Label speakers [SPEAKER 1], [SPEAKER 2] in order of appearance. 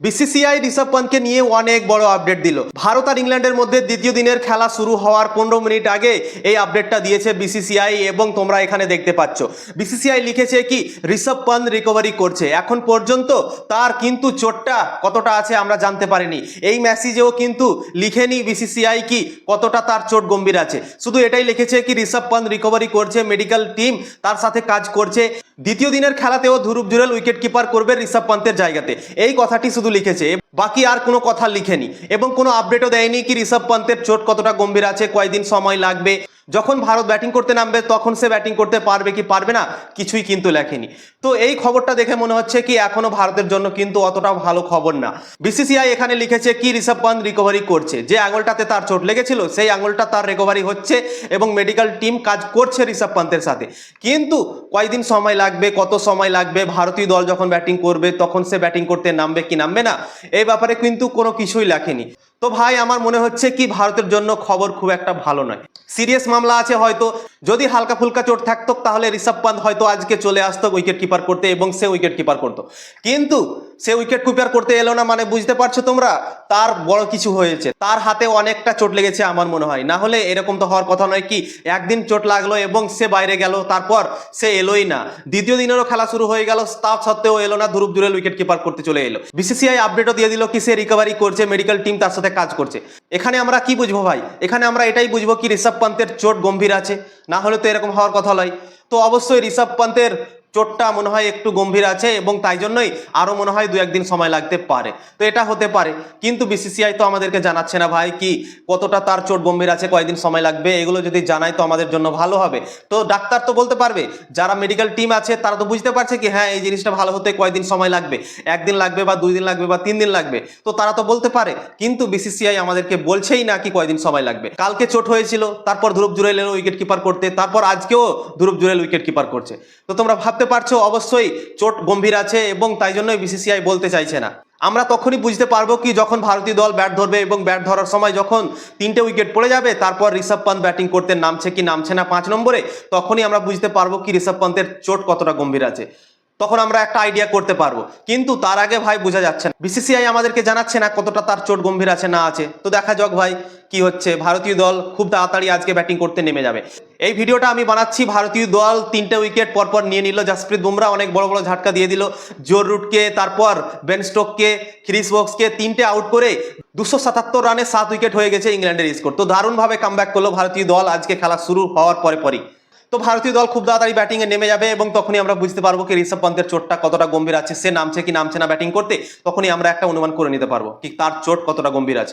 [SPEAKER 1] BCCI Rishabh পন্থকে নিয়ে অনেক বড় আপডেট দিল। ভারত আর ইংল্যান্ডের মধ্যে দ্বিতীয় দিনের খেলা শুরু হওয়ার পনেরো মিনিট আগে এই আপডেটটা দিয়েছে বিসিসিআই এবং তোমরা এখানে দেখতে পাচ্ছ। বিসিসিআই লিখেছে কি, ঋষভ পন্ত রিকভারি করছে। এখন পর্যন্ত তার কিন্তু চোটটা কতটা আছে আমরা জানতে পারিনি। এই মেসেজেও কিন্তু লিখেনি বিসিসিআই কি কতটা তার চোট গম্ভীর আছে। শুধু এটাই লিখেছে কি, ঋষভ পন্ত রিকভারি করছে মেডিকেল টিম তার সাথে কাজ করছে। দ্বিতীয় দিনের খেলাতেও ধ্রুব জুরেল উইকেট কিপার করবে ঋষভ পন্তের জায়গাতে। এই কথাটি শুধু লিখেছে, বাকি আর কোনো কথা লিখেনি এবং কোনো আপডেটও দেয়নি কি ঋষভ পন্তের চোট কতটা গম্ভীর আছে, কয়দিন সময় লাগবে। যখন ভারত ব্যাটিং করতে নামবে, তখন সে ব্যাটিং করতে পারবে কি পারবে না, কিছুই কিন্তু লেখেনি। তো এই খবরটা দেখে মনে হচ্ছে কি এখনও ভারতের জন্য কিন্তু অতটা ভালো খবর না। বিসিসিআই এখানে লিখেছে কি ঋষভ পন্ত রিকভারি করছে, যে আঙুলটাতে তার চোট লেগেছিল, সেই আঙুলটা তার রিকভারি হচ্ছে এবং মেডিকেল টিম কাজ করছে ঋষভ পন্তের সাথে। কিন্তু কয়দিন সময় লাগবে, কত সময় লাগবে, ভারতীয় দল যখন ব্যাটিং করবে, তখন সে ব্যাটিং করতে নামবে কি নামবে না। এই ব্যাপারে কিন্তু কোনো কিছুই লেখেনি। তো ভাই, আমার মনে হচ্ছে কি ভারতের জন্য খবর খুব একটা ভালো নয়। সিরিয়াস মামলা আছে হয়তো। যদি হালকা ফুলকা চোট থাকতো, তাহলে ঋষভ পান্ত হয়তো আজকে চলে আসতো উইকেট কিপার করতে এবং সে উইকেট কিপার করতো। কিন্তু সে উইকেট কিপার করতে এলো না মানে বুঝতে পারছ তোমরা? তার বড় কিছু হয়েছে। তার হাতে অনেকটা চোট লেগেছে আমার মনে হয়। না হলে এরকম তো হওয়ার কথা নয় কি, একদিন চোট লাগল এবং সে বাইরে গেল, তারপর সে এলোই না। দ্বিতীয় দিনেরও খেলা শুরু হয়ে গেল, তা সত্ত্বেও এলো না ধ্রুব জুরেল উইকেট কিপার করতে চলে এলো। বিসিসিআই আপডেটও দিয়ে দিল কি, সে রিকভারি করছে মেডিকেল টিম তার সাথে কাজ করছে। এখানে আমরা কি বুঝব ভাই? এখানে আমরা এটাই বুঝব কি, ঋষভ পন্তের চোট গম্ভীর আছে। না হলে তো এরকম হওয়ার কথা নয়। তো অবশ্যই ঋষভ পন্তের চোটটা মনে হয় একটু গম্ভীর আছে এবং তাই জন্যই আরও মনে হয় দু একদিন সময় লাগতে পারে। তো এটা হতে পারে। কিন্তু বিসিসিআই তো আমাদেরকে জানাচ্ছে না ভাই কি কতটা তার চোট গম্ভীর আছে, কয়দিন সময় লাগবে, এগুলো যদি জানায় তো আমাদের জন্য ভালো হবে। তো ডাক্তার তো বলতে পারবে, যারা মেডিকেল টিম আছে তারা তো বুঝতে পারছে কি হ্যাঁ এই জিনিসটা ভালো হতে কয়দিন সময় লাগবে, একদিন লাগবে বা দুই দিন লাগবে বা তিন দিন লাগবে। তো তারা তো বলতে পারে, কিন্তু বিসিসিআই আমাদেরকে বলছেই না কি কয়দিন সময় লাগবে। কালকে চোট হয়েছিল, তারপর ধ্রুব জুরেল এলো উইকেট কিপার করতে, তারপর আজকেও ধ্রুব জুরেল উইকেট কিপার করছে। তো তোমরা ভাবতে পারছ অবশ্যই চোট গম্ভীর আছে এবং তাই জন্যই বিসিসিআই বলতে চাইছে না। আমরা তখনই বুঝতে পারব কি যখন ভারতীয় দল ব্যাট ধরবে এবং ব্যাট ধরার সময় যখন তিনটে উইকেট পড়ে যাবে, তারপর ঋষভ পান্ত ব্যাটিং করতে নামছে কি নামছে না পাঁচ নম্বরে, তখনই আমরা বুঝতে পারব কি ঋষভ পান্তের চোট কতটা গম্ভীর আছে। তখন আমরা একটা আইডিয়া করতে পারব। কিন্তু তার আগে ভাই বোঝা যাচ্ছে না। বিসিসিআই আমাদেরকে জানাচ্ছে না কতটা তার চোট গম্ভীর আছে, না আছে। তো দেখা যাক ভাই কি হচ্ছে। ভারতীয় দল খুব তাড়াতাড়ি আজকে ব্যাটিং করতে নেমে যাবে। এই ভিডিওটা আমি বানাচ্ছি। ভারতীয় দল তিনটে উইকেট পরপর নিয়ে নিল। জাসপ্রীত বুমরা অনেক বড় বড় ঝাটকা দিয়ে দিল। জোর রুটকে, তারপর বেন স্টোককে ক্রিস বক্সকে তিনটে আউট করে দুশো সাতাত্তর রানে সাত উইকেট হয়ে গেছে ইংল্যান্ডের স্কোর তো দারুণভাবে কামব্যাক করল ভারতীয় দল আজকে খেলা শুরু হওয়ার পরে পরই। তো ভারতীয় দল খুব তাড়াতাড়ি ব্যাটিংয়ে নেমে যাবে এবং তখনই আমরা বুঝতে পারব কি ঋষভ পন্তের চোটটা কতটা গম্ভীর আছে, সে নামছে কি নামছে না ব্যাটিং করতে, তখনই আমরা একটা অনুমান করে নিতে পারব, ঠিক তার চোট কতটা গম্ভীর আছে।